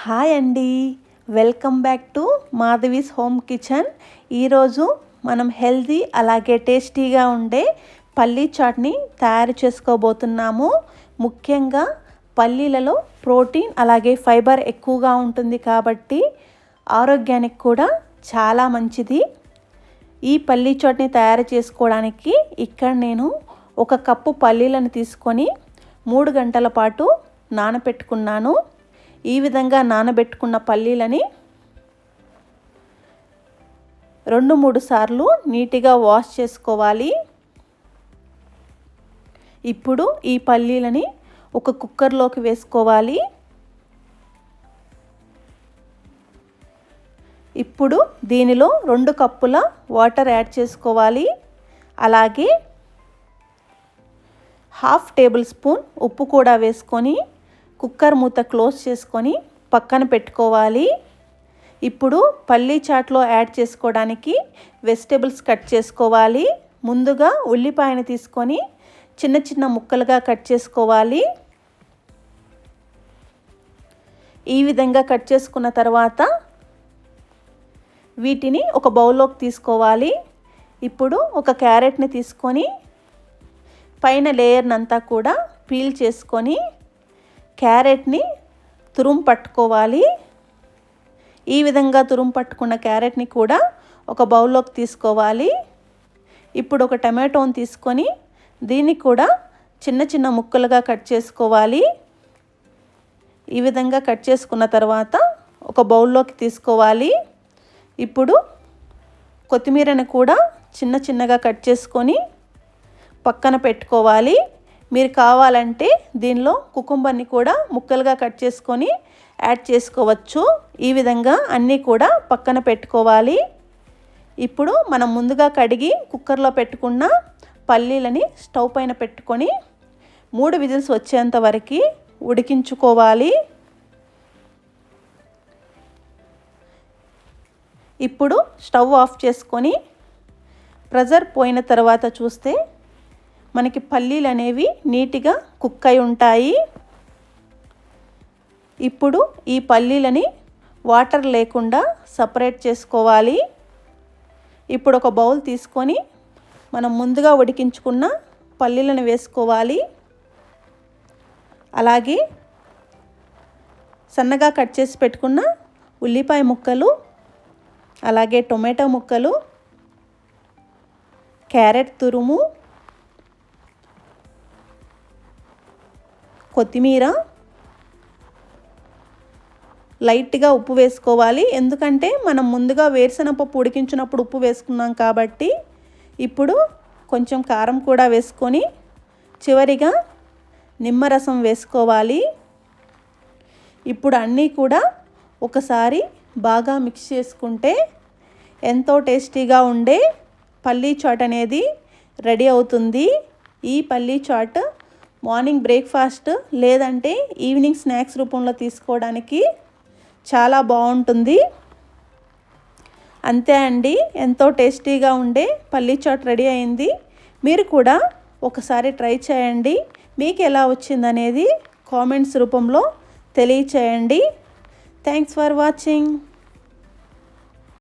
Hi అండి. Welcome back to Madhavi's home kitchen ఈరోజు మనం హెల్దీ అలాగే టేస్టీగా ఉండే పల్లీ చాట్ని తయారు చేసుకోబోతున్నాము. ముఖ్యంగా పల్లీలలో ప్రోటీన్ అలాగే ఫైబర్ ఎక్కువగా ఉంటుంది కాబట్టి ఆరోగ్యానికి కూడా చాలా మంచిది. ఈ పల్లీ చాట్ని తయారు చేసుకోవడానికి ఇక్కడ నేను ఒక కప్పు పల్లీలను తీసుకొని మూడు గంటల పాటు నానబెట్టుకున్నాను ఈ విధంగా నానబెట్టుకున్న పల్లీలని రెండు మూడు సార్లు నీట్గా వాష్ చేసుకోవాలి. ఇప్పుడు ఈ పల్లీలని ఒక కుక్కర్లోకి వేసుకోవాలి. ఇప్పుడు దీనిలో రెండు కప్పుల వాటర్ యాడ్ చేసుకోవాలి. అలాగే హాఫ్ టేబుల్ స్పూన్ ఉప్పు కూడా వేసుకొని కుక్కర్ మూత క్లోజ్ చేసుకొని పక్కన పెట్టుకోవాలి. ఇప్పుడు పల్లీ చాట్లో యాడ్ చేసుకోవడానికి వెజిటేబుల్స్ కట్ చేసుకోవాలి. ముందుగా ఉల్లిపాయను తీసుకొని చిన్న చిన్న ముక్కలుగా కట్ చేసుకోవాలి. ఈ విధంగా కట్ చేసుకున్న తర్వాత వీటిని ఒక బౌల్లోకి తీసుకోవాలి. ఇప్పుడు ఒక క్యారెట్ని తీసుకొని పైన లేయర్నంతా కూడా పీల్ చేసుకొని క్యారెట్ని తురుము పట్టుకోవాలి. ఈ విధంగా తురుము పట్టుకున్న క్యారెట్ని కూడా ఒక బౌల్లోకి తీసుకోవాలి. ఇప్పుడు ఒక టమాటోని తీసుకొని దీన్ని కూడా చిన్న చిన్న ముక్కలుగా కట్ చేసుకోవాలి. ఈ విధంగా కట్ చేసుకున్న తర్వాత ఒక బౌల్లోకి తీసుకోవాలి. ఇప్పుడు కొత్తిమీరని కూడా చిన్న చిన్నగా కట్ చేసుకొని పక్కన పెట్టుకోవాలి. మీరు కావాలంటే దీనిలో కుకుంబర్ని కూడా ముక్కలుగా కట్ చేసుకొని యాడ్ చేసుకోవచ్చు. ఈ విధంగా అన్నీ కూడా పక్కన పెట్టుకోవాలి. ఇప్పుడు మనం ముందుగా కడిగి కుక్కర్లో పెట్టుకున్న పల్లీలని స్టవ్ పైన పెట్టుకొని మూడు విజిల్స్ వచ్చేంత వరకు ఉడికించుకోవాలి. ఇప్పుడు స్టవ్ ఆఫ్ చేసుకొని ప్రెజర్ పోయిన తర్వాత చూస్తే మనకి పల్లీలు అనేవి నీట్గా కుక్ అయి ఉంటాయి ఇప్పుడు ఈ పల్లీలని వాటర్ లేకుండా సపరేట్ చేసుకోవాలి. ఇప్పుడు ఒక బౌల్ తీసుకొని మనం ముందుగా ఉడికించుకున్న పల్లీలను వేసుకోవాలి. అలాగే సన్నగా కట్ చేసి పెట్టుకున్న ఉల్లిపాయ ముక్కలు అలాగే టొమాటో ముక్కలు క్యారెట్ తురుము కొత్తిమీర లైట్గా ఉప్పు వేసుకోవాలి. ఎందుకంటే మనం ముందుగా వేరుశనగపప్పు ఉడికించినప్పుడు ఉప్పు వేసుకున్నాం కాబట్టి ఇప్పుడు కొంచెం కారం కూడా వేసుకొని చివరిగా నిమ్మరసం వేసుకోవాలి. ఇప్పుడు అన్నీ కూడా ఒకసారి బాగా మిక్స్ చేసుకుంటే ఎంతో టేస్టీగా ఉండే పల్లీ చాట్ అనేది రెడీ అవుతుంది. ఈ పల్లీ చాట్ మార్నింగ్ బ్రేక్ఫాస్ట్ లేదంటే ఈవినింగ్ స్నాక్స్ రూపంలో తీసుకోవడానికి చాలా బాగుంటుంది. అంతే అండి. ఎంతో టేస్టీగా ఉండే పల్లీ చాట్ రెడీ అయింది. మీరు కూడా ఒకసారి ట్రై చేయండి. మీకు ఎలా వచ్చిందనేది కామెంట్స్ రూపంలో తెలియచేయండి. Thanks for watching.